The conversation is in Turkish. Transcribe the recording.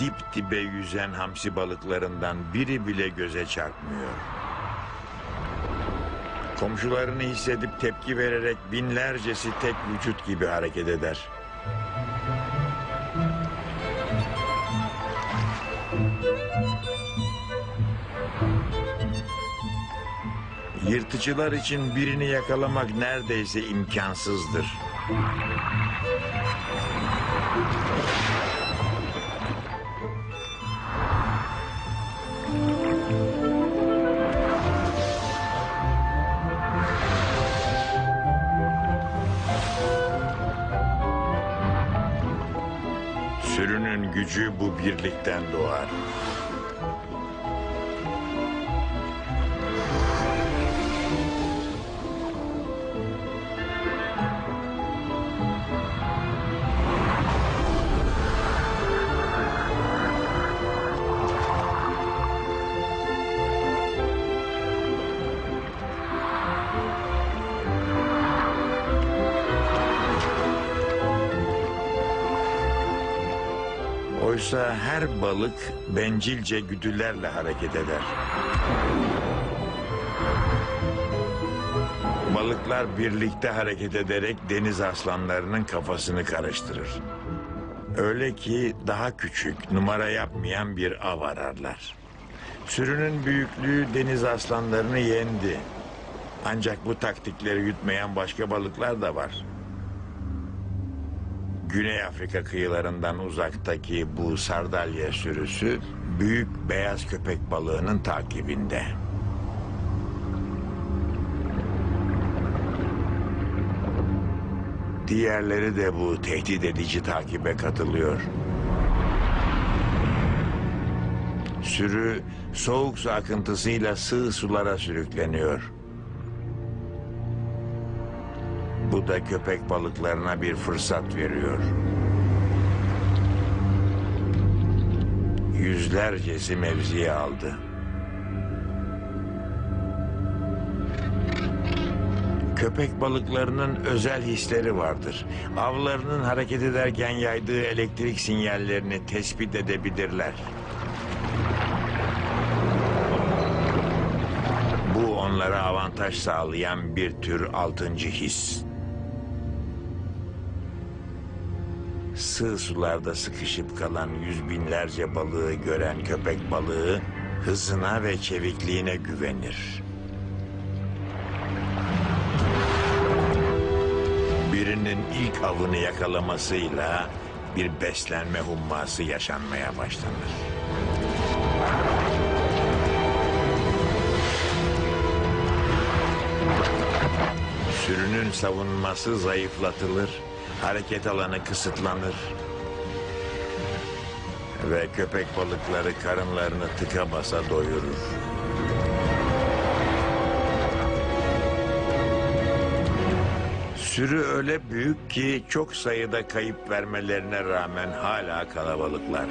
dip dibe yüzen hamsi balıklarından biri bile göze çarpmıyor. Komşularını hissedip tepki vererek binlercesi tek vücut gibi hareket eder. Yırtıcılar için birini yakalamak neredeyse imkansızdır. Sürünün gücü bu birlikten doğar. Oysa her balık bencilce güdülerle hareket eder. Balıklar birlikte hareket ederek deniz aslanlarının kafasını karıştırır. Öyle ki daha küçük, numara yapmayan bir av ararlar. Sürünün büyüklüğü deniz aslanlarını yendi. Ancak bu taktikleri yutmayan başka balıklar da var. Güney Afrika kıyılarından uzaktaki bu sardalya sürüsü büyük beyaz köpek balığının takibinde. Diğerleri de bu tehdit edici takibe katılıyor. Sürü soğuk su akıntısıyla sığ sulara sürükleniyor. Bu da köpek balıklarına bir fırsat veriyor. Yüzlercesi mevziye aldı. Köpek balıklarının özel hisleri vardır. Avlarının hareket ederken yaydığı elektrik sinyallerini tespit edebilirler. Bu onlara avantaj sağlayan bir tür altıncı his. Sığ sularda sıkışıp kalan yüz binlerce balığı gören köpek balığı hızına ve çevikliğine güvenir. Birinin ilk avını yakalamasıyla bir beslenme humması yaşanmaya başlanır. Sürünün savunması zayıflatılır, hareket alanı kısıtlanır ve köpek balıkları karınlarını tıka basa doyurur. Sürü öyle büyük ki çok sayıda kayıp vermelerine rağmen hala kalabalıklar.